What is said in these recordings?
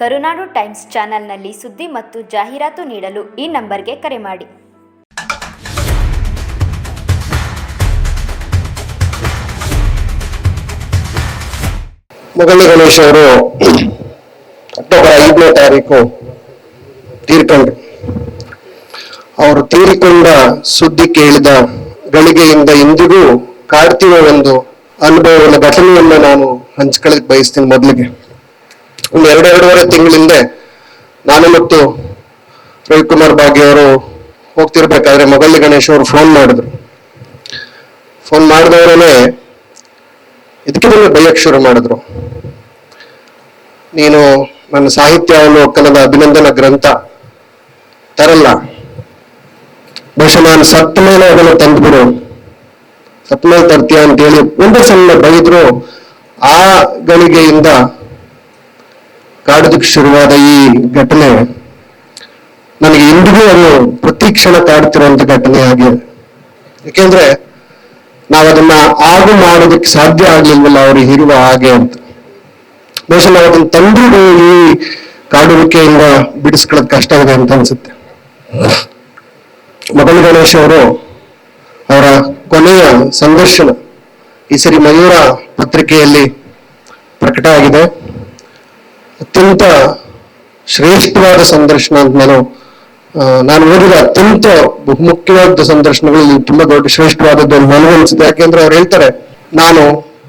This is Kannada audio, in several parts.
ಕರುನಾಡು ಟೈಮ್ಸ್ ಚಾನೆಲ್ನಲ್ಲಿ ಸುದ್ದಿ ಮತ್ತು ಜಾಹೀರಾತು ನೀಡಲು ಈ ನಂಬರ್ಗೆ ಕರೆ ಮಾಡಿ. ಮುಗಳಿ ಗಣೇಶ್ ಅವರು ಅಕ್ಟೋಬರ್ ಐದನೇ ತಾರೀಕು ತೀರ್ಕೊಂಡ್ರು. ಅವರು ತೀರಿಕೊಂಡ ಸುದ್ದಿ ಕೇಳಿದ ಗಳಿಗೆಯಿಂದ ಇಂದಿಗೂ ಕಾಡ್ತಿರೋ ಒಂದು ಅನುಭವದ ಘಟನೆಯನ್ನು ನಾನು ಹಂಚ್ಕೊಳ್ಳಕ್ ಬಯಸ್ತೀನಿ ಮೊದಲಿಗೆ. ಒಂದು ಎರಡು ಎರಡೂವರೆ ತಿಂಗಳಿಂದ ನಾನು ಮತ್ತು ರವಿಕುಮಾರ್ ಭಾಗ್ಯ ಅವರು ಹೋಗ್ತಿರ್ಬೇಕಾದ್ರೆ ಮೊಗಲಿ ಗಣೇಶ್ ಅವರು ಫೋನ್ ಮಾಡಿದ್ರು. ಫೋನ್ ಮಾಡಿದವರೇ, ಇದಕ್ಕೆ ನನಗೆ ಬೈಯಕ್ಕೆ ಶುರು ಮಾಡಿದ್ರು. ನೀನು ನನ್ನ ಸಾಹಿತ್ಯ ಅವಲೋಕನದ ಅಭಿನಂದನ ಗ್ರಂಥ ತರಲ್ಲ. ಬಹುಶಃ ನಾನು ಸತ್ತ ಮೇಲೆ ಅದನ್ನು ತಂದ್ಬಿಡು. ಸತ್ತ ಮೇಲೆ ತರ್ತೀಯ ಅಂತೇಳಿ ಒಂದು ಸಣ್ಣ ಬೈದ್ರು. ಆ ಗಳಿಗೆಯಿಂದ ಕಾಡೋದಕ್ಕೆ ಶುರುವಾದ ಈ ಘಟನೆ ನನಗೆ ಇಂದಿಗೂ ಅದು ಪ್ರತಿ ಕ್ಷಣ ಕಾಡ್ತಿರುವಂತ ಘಟನೆ ಆಗಿದೆ. ಯಾಕೆಂದ್ರೆ ನಾವು ಅದನ್ನ ಆಗು ಮಾಡೋದಕ್ಕೆ ಸಾಧ್ಯ ಆಗ್ಲಿಲ್ವಲ್ಲ ಅವರು ಇರುವ ಹಾಗೆ ಅಂತ. ಬಹುಶಃ ನಾವು ಅದನ್ನ ತಂದ್ರೂ ಈ ಕಾಡುವಿಕೆಯಿಂದ ಬಿಡಿಸ್ಕೊಳ್ಳೋದು ಕಷ್ಟ ಇದೆ ಅಂತ ಅನ್ಸುತ್ತೆ. ಮಗನ ಗಣೇಶ್ ಅವರು ಅವರ ಕೊನೆಯ ಸಂದರ್ಶನ ಈ ಸರಿ ಮಯೂರ ಪತ್ರಿಕೆಯಲ್ಲಿ ಪ್ರಕಟ ಆಗಿದೆ ಅತ್ಯಂತ ಶ್ರೇಷ್ಠವಾದ ಸಂದರ್ಶನ ಅಂತ ನಾನು ನಾನು ಓದಿದ ಅತ್ಯಂತ ಬಹುಮುಖ್ಯವಾದ ಸಂದರ್ಶನಗಳಲ್ಲಿ ತುಂಬಾ ದೊಡ್ಡ ಶ್ರೇಷ್ಠವಾದದ್ದು ನನಗೆ ಅನ್ಸುತ್ತೆ. ಯಾಕೆಂದ್ರೆ ಅವ್ರು ಹೇಳ್ತಾರೆ, ನಾನು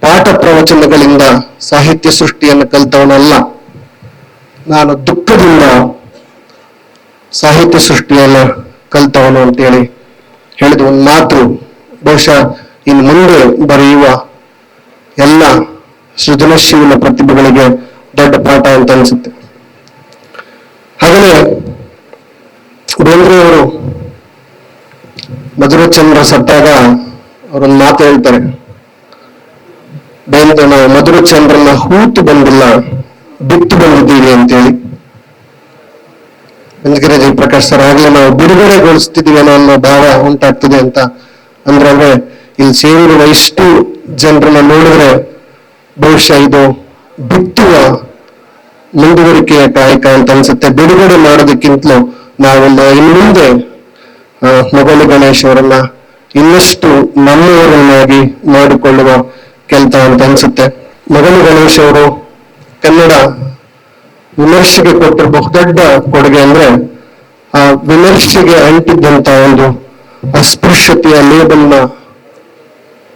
ಪಾಠ ಪ್ರವಚನಗಳಿಂದ ಸಾಹಿತ್ಯ ಸೃಷ್ಟಿಯನ್ನು ಕಲಿತವನಲ್ಲ ನಾನು ದುಃಖದಿಂದ ಸಾಹಿತ್ಯ ಸೃಷ್ಟಿಯನ್ನು ಕಲಿತವನು ಅಂತೇಳಿ ಹೇಳಿದ ಒಂದು ಮಾತು, ಬಹುಶಃ ಇನ್ನು ಮುಂದೆ ಬರೆಯುವ ಎಲ್ಲ ಸೃಜನಶೀಲ ಪ್ರತಿಭೆಗಳಿಗೆ ದೊಡ್ಡ ಪಾಠ ಅಂತ ಅನ್ಸುತ್ತೆ. ಹಾಗೆಯೇ ಬೇಂದ್ರೆಯವರು ಮಧುರಚಂದ್ರ ಸತ್ತಾಗ ಅವರೊಂದು ಮಾತು ಹೇಳ್ತಾರೆ. ಬೇಂದ್ರ ನಾವು ಮಧುರಚಂದ್ರನ ಹೂತು ಬಂದಿಲ್ಲ, ಬಿತ್ತು ಬಂದಿದ್ದೀವಿ ಅಂತೇಳಿ. ಬೆಂದಗಿರಿ ಜಯಪ್ರಕಾಶ್ ಸರ್, ಆಗ್ಲೇ ನಾವು ಬಿಡುಗಡೆಗೊಳಿಸ್ತಿದೀವಿ ಅನ್ನೋ ಅನ್ನೋ ಭಾವ ಉಂಟಾಗ್ತಿದೆ ಅಂತ ಅಂದ್ರೆ ಅಂದ್ರೆ ಇಲ್ಲಿ ಸೇರಿರುವ ಇಷ್ಟು ಜನರನ್ನ ನೋಡಿದ್ರೆ ಬಹುಶಃ ಇದು ಬಿತ್ತುವ ಮುಂದುವರಿಕೆಯ ಕಾಯಕ ಅಂತ ಅನ್ಸುತ್ತೆ. ಬಿಡುಗಡೆ ಮಾಡೋದಕ್ಕಿಂತಲೂ ನಾವೆಲ್ಲ ಇನ್ನು ಮುಂದೆ ಮೊಘಲು ಮೊಗಲು ಗಣೇಶ್ ಅವರನ್ನ ಇನ್ನಷ್ಟು ನಮ್ಮವರನ್ನಾಗಿ ನೋಡಿಕೊಳ್ಳುವ ಕೆಲಸ ಅಂತ ಅನ್ಸುತ್ತೆ. ಮೊಗಲು ಗಣೇಶ್ ಅವರು ಕನ್ನಡ ವಿಮರ್ಶೆಗೆ ಕೊಟ್ಟ ಬಹುದೊಡ್ಡ ಕೊಡುಗೆ ಅಂದ್ರೆ, ಆ, ವಿಮರ್ಶೆಗೆ ಅಂಟಿದ್ದಂತ ಒಂದು ಅಸ್ಪೃಶ್ಯತೆಯ ಲೇಬಲ್ನ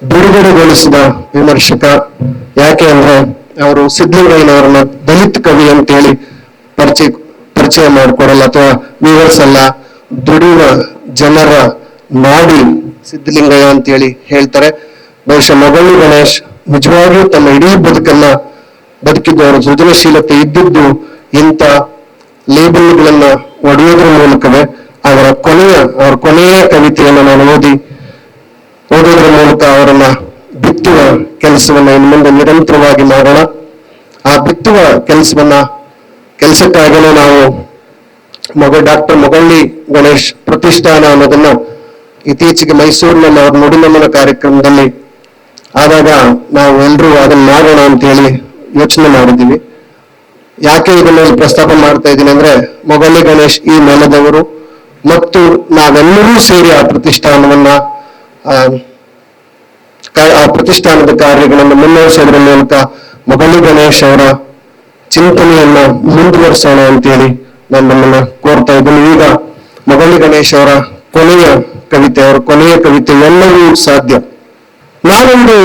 ಬಿಡುಗಡೆಗೊಳಿಸಿದ ವಿಮರ್ಶಕ. ಯಾಕೆ ಅಂದ್ರೆ ಅವರು ಸಿದ್ದಲಿಂಗಯ್ಯನವರನ್ನ ದಲಿತ ಕವಿ ಅಂತೇಳಿ ಪರಿಚಯ ಪರಿಚಯ ಮಾಡಿಕೊಡಲ್ಲ ಅಥವಾ ವಿವರಿಸಲ್ಲ ದುಡಿಯುವ ಜನರ ನಾಡಿ ಸಿದ್ದಲಿಂಗಯ್ಯ ಅಂತೇಳಿ ಹೇಳ್ತಾರೆ. ಬಹುಶಃ ಮಗಳು ಗಣೇಶ್ ನಿಜವಾಗಿಯೂ ತಮ್ಮ ಇಡೀ ಬದುಕನ್ನ ಬದುಕಿದ್ದವರು ಸೃಜನಶೀಲತೆ ಇದ್ದಿದ್ದು ಇಂಥ ಲೇಬಲ್ಗಳನ್ನ ಒಡೆಯೋದ್ರ ಮೂಲಕವೇ ಅವರ ಕೊನೆಯ ಅವರ ಕೊನೆಯ ಕವಿತೆಯನ್ನು ನಾನು ಓದಿ, ಓದೋದ್ರ ಮೂಲಕ ಅವರನ್ನ ಬಿತ್ತುವ ಕೆಲಸವನ್ನ ಇನ್ನು ಮುಂದೆ ನಿರಂತರವಾಗಿ ಮಾಡೋಣ. ಆ ಬಿತ್ತುವ ಕೆಲಸವನ್ನ ಕೆಲಸಕ್ಕಾಗಲೇ ನಾವು ಮಗ ಡಾಕ್ಟರ್ ಮೊಗಳ್ಳಿ ಗಣೇಶ್ ಪ್ರತಿಷ್ಠಾನ ಅನ್ನೋದನ್ನ ಇತ್ತೀಚೆಗೆ ಮೈಸೂರಿನಲ್ಲಿ ಅವ್ರ ನುಡಿನಮನ ಕಾರ್ಯಕ್ರಮದಲ್ಲಿ ಆದಾಗ ನಾವು ಎಲ್ಲರೂ ಅದನ್ನ ಮಾಡೋಣ ಅಂತ ಹೇಳಿ ಯೋಚನೆ ಮಾಡಿದ್ದೀವಿ. ಯಾಕೆ ಇದನ್ನ ಪ್ರಸ್ತಾಪ ಮಾಡ್ತಾ ಇದ್ದೀನಿ ಅಂದ್ರೆ ಮೊಗಳ್ಳಿ ಗಣೇಶ್ ಈ ನೆಲದವರು ಮತ್ತು ನಾವೆಲ್ಲರೂ ಸೇರಿ ಆ ಪ್ರತಿಷ್ಠಾನವನ್ನ ಆ, ಪ್ರತಿಷ್ಠಾನದ ಕಾರ್ಯಗಳನ್ನು ಮುನ್ನಡೆಸೋದ್ರ ಮೂಲಕ ಮೊಗಲಿ ಗಣೇಶ್ ಅವರ ಚಿಂತನೆಯನ್ನು ಮುಂದುವರಿಸೋಣ ಅಂತೇಳಿ ನಾನು ನಮ್ಮನ್ನ ಕೋರ್ತಾ ಇದ್ದೀನಿ. ಈಗ ಮೊಗಲಿ ಗಣೇಶ್ ಅವರ ಕೊನೆಯ ಕವಿತೆ ಅವರ ಕೊನೆಯ ಕವಿತೆ ಎಲ್ಲವೂ ಸಾಧ್ಯ. ನಾನೊಂದು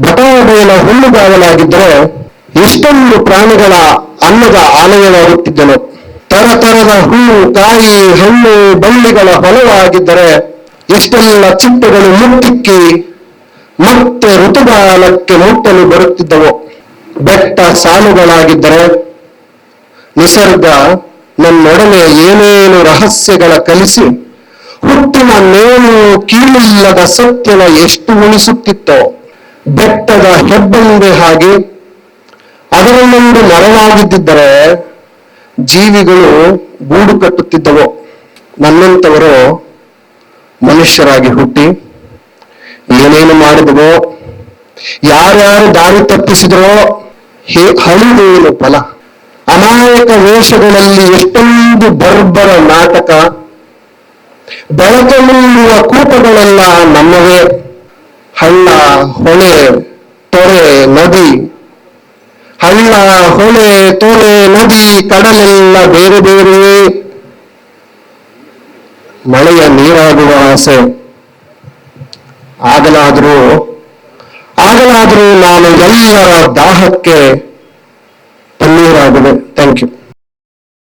ಬಟಾಬಯಲ ಹುಲ್ಲುಗಾವಲಾಗಿದ್ದರೆ ಎಷ್ಟೊಂದು ಪ್ರಾಣಿಗಳ ಅನ್ನದ ಆಲಯವಾಗುತ್ತಿದ್ದನು. ತರತರದ ಹೂವು ಕಾಯಿ ಹಣ್ಣು ಬಳ್ಳಿಗಳ ಹೊಲವಾಗಿದ್ದರೆ ಎಷ್ಟೆಲ್ಲ ಚಿಟ್ಟೆಗಳು ಮುಟ್ಟಿಕ್ಕಿ ಮತ್ತೆ ಋತುಗಾಲಕ್ಕೆ ಮುಟ್ಟಲು ಬರುತ್ತಿದ್ದವು. ಬೆಟ್ಟ ಸಾಲುಗಳಾಗಿದ್ದರೆ ನಿಸರ್ಗ ನನ್ನೊಡನೆ ಏನೇನು ರಹಸ್ಯಗಳ ಕಲಿಸಿ ಹುಟ್ಟಿನ ಮೇಲು ಕೀಳಿಲ್ಲದ ಸತ್ಯವ ಎಷ್ಟು ಉಳಿಸುತ್ತಿತ್ತೋ ಬೆಟ್ಟದ ಹೆಬ್ಬಂದೆ ಹಾಗೆ ಅದರಲ್ಲೊಂದು ಮರವಾಗಿದ್ದರೆ ಜೀವಿಗಳು ಗೂಡು ಕಟ್ಟುತ್ತಿದ್ದವು. ನನ್ನಂತವರು ಮನುಷ್ಯರಾಗಿ ಹುಟ್ಟಿ ಏನೇನು ಮಾಡಿದ್ವೋ ಯಾರ್ಯಾರು ದಾರಿ ತಪ್ಪಿಸಿದ್ರೋ, ಹೇ ಹಳಿದೇನು ಫಲ. ಅನಾಯಕ ವೇಷಗಳಲ್ಲಿ ಎಷ್ಟೊಂದು ಬರ್ಬರ ನಾಟಕ ಬೆಳಕಲ್ಲಿರುವ ಕೂಪಗಳೆಲ್ಲ ನಮ್ಮವೇ. ಹಳ್ಳ, ಹೊಳೆ, ತೊರೆ, ನದಿ. ಹಳ್ಳ, ಹೊಳೆ, ತೊರೆ, ನದಿ, ಕಡಲೆಲ್ಲ ಬೇರೆ ಬೇರೆ ಮಳೆಯ ನೀರಾಗುವ ಆಸೆ. ಆಗಲಾದರೂ ಆಗಲಾದರೂ ನಾನು ಎಲ್ಲರ ದಾಹಕ್ಕೆ ತಣ್ಣೀರಾಗುವೆ ಥ್ಯಾಂಕ್ ಯು